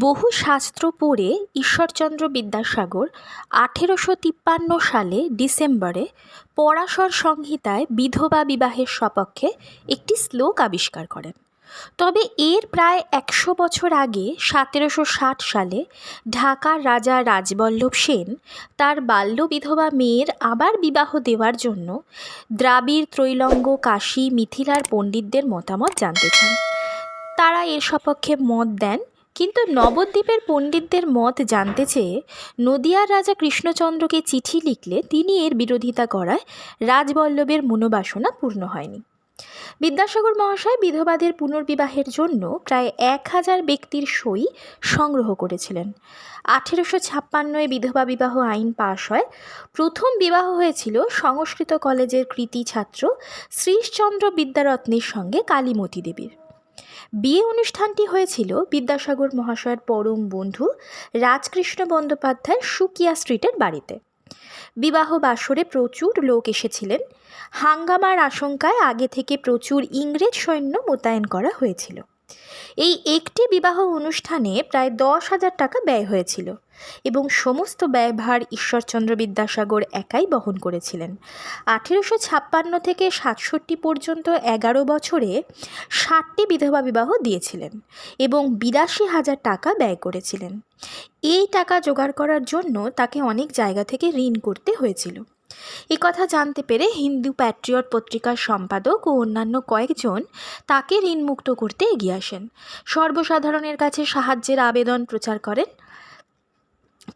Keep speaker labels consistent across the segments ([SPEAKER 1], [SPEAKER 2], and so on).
[SPEAKER 1] বহু শাস্ত্র পড়ে ঈশ্বরচন্দ্র বিদ্যাসাগর আঠেরোশো তিপ্পান্ন সালে ডিসেম্বরে পরাশর সংহিতায় বিধবা বিবাহের সপক্ষে একটি শ্লোক আবিষ্কার করেন। তবে এর প্রায় একশো বছর আগে সতেরোশো ষাট সালে ঢাকার রাজা রাজবল্লভ সেন তার বাল্য বিধবা মেয়ের আবার বিবাহ দেওয়ার জন্য দ্রাবিড়, ত্রৈলঙ্গ, কাশী, মিথিলার পণ্ডিতদের মতামত জানতে চান। তারা এর সপক্ষে মত দেন কিন্তু নবদ্বীপের পণ্ডিতদের মত জানতে চেয়ে নদিয়ার রাজা কৃষ্ণচন্দ্রকে চিঠি লিখলে তিনি এর বিরোধিতা করায় রাজবল্লভের মনোবাসনা পূর্ণ হয়নি। বিদ্যাসাগর মহাশয় বিধবাদের পুনর্বিবাহের জন্য প্রায় এক হাজার ব্যক্তির সই সংগ্রহ করেছিলেন। আঠেরোশো ছাপ্পান্নয় বিধবা বিবাহ আইন পাশ হয়। প্রথম বিবাহ হয়েছিল সংস্কৃত কলেজের কৃতি ছাত্র শ্রীশচন্দ্র বিদ্যারত্নের সঙ্গে কালীমতী দেবীর। বিয়ে অনুষ্ঠানটি হয়েছিল বিদ্যাসাগর মহাশয়ের পরম বন্ধু রাজকৃষ্ণ বন্দ্যোপাধ্যায় সুকিয়া স্ট্রিটের বাড়িতে। বিবাহ বাসরে প্রচুর লোক এসেছিলেন। হাঙ্গামার আশঙ্কায় আগে থেকে প্রচুর ইংরেজ সৈন্য মোতায়েন করা হয়েছিল। এই একটি বিবাহ অনুষ্ঠানে প্রায় দশ হাজার টাকা ব্যয় হয়েছিল এবং সমস্ত ব্যয়ভার ঈশ্বরচন্দ্র বিদ্যাসাগর একাই বহন করেছিলেন। আঠেরোশো ছাপ্পান্ন থেকে সাতষট্টি পর্যন্ত এগারো বছরে ষাটটি বিধবা বিবাহ দিয়েছিলেন এবং বিরাশি হাজার টাকা ব্যয় করেছিলেন। এই টাকা জোগাড় করার জন্য তাকে অনেক জায়গা থেকে ঋণ করতে হয়েছিল। এ কথা জানতে পেরে হিন্দু প্যাট্রিয়ট পত্রিকার সম্পাদক ও অন্যান্য কয়েকজন তাকে ঋণমুক্ত করতে এগিয়ে আসেন। সর্বসাধারণের কাছে সাহায্যের আবেদন প্রচার করেন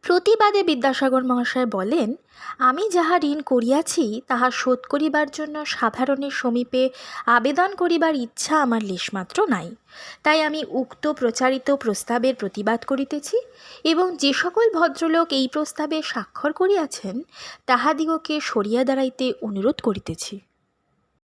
[SPEAKER 1] প্রতিবাদে বিদ্যাসাগর মহাশয় বলেন, আমি যাহা ঋণ করিয়াছি, তাহা শোধ করিবার জন্য সাধারণের সমীপে আবেদন করিবার ইচ্ছা আমার লেশমাত্র নাই। তাই আমি উক্ত প্রচারিত প্রস্তাবের প্রতিবাদ করিতেছি এবং যে সকল ভদ্রলোক এই প্রস্তাবে স্বাক্ষর করিয়াছেন, তাহাদিগকে সরিয়া দাঁড়াইতে অনুরোধ করিতেছি।